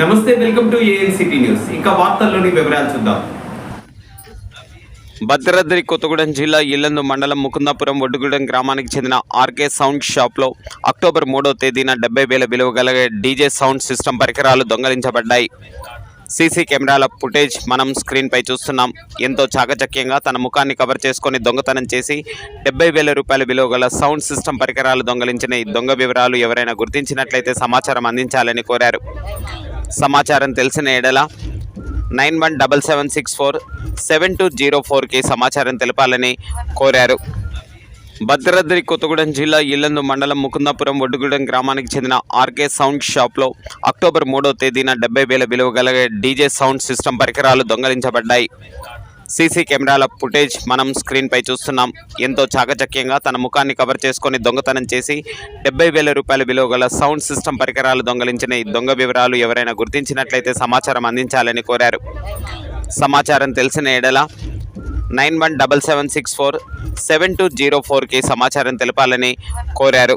నమస్తే welcome to ANCT news. వార్తల్లోని వివరాలు చూద్దాం. భద్రాద్రి కొత్తగూడెం జిల్లా ఇల్లందు మండలం ముకుందాపురం ఒడ్డుగూడెం గ్రామానికి చెందిన ఆర్కే సౌండ్ షాప్లో అక్టోబర్ మూడో తేదీన డెబ్బై వేల విలువ గల డీజే సౌండ్ సిస్టమ్ పరికరాలు దొంగలించబడ్డాయి. సీసీ కెమెరాల ఫుటేజ్ మనం స్క్రీన్పై చూస్తున్నాం. ఎంతో చాకచక్యంగా తన ముఖాన్ని కవర్ చేసుకొని దొంగతనం చేసి డెబ్బై వేల రూపాయల విలువ గల సౌండ్ సిస్టమ్ పరికరాలు దొంగలించిన ఈ దొంగ వివరాలు ఎవరైనా గుర్తించినట్లయితే సమాచారం అందించాలని కోరారు. సమాచారం తెలిసిన ఎడల nine one double seven six four seven two zero ఫోర్కి సమాచారం తెలపాలని కోరారు. భద్రాద్రి కొత్తగూడెం జిల్లా ఇల్లందు మండలం ముకుందాపురం ఒడ్డుగూడెం గ్రామానికి చెందిన ఆర్కే సౌండ్ షాప్లో అక్టోబర్ మూడో తేదీన డెబ్బై వేల విలువ గల డీజే సౌండ్ సిస్టమ్ పరికరాలు దొంగలించబడ్డాయి. సీసీ కెమెరాల ఫుటేజ్ మనం స్క్రీన్పై చూస్తున్నాం. ఎంతో చాకచక్యంగా తన ముఖాన్ని కవర్ చేసుకొని దొంగతనం చేసి డెబ్బై వేల రూపాయల విలువ గల సౌండ్ సిస్టమ్ పరికరాలు దొంగలించిన ఈ దొంగ వివరాలు ఎవరైనా గుర్తించినట్లయితే సమాచారం అందించాలని కోరారు. సమాచారం తెలిసిన ఎడల nine one double seven six four seven two zero ఫోర్కి సమాచారం తెలపాలని కోరారు.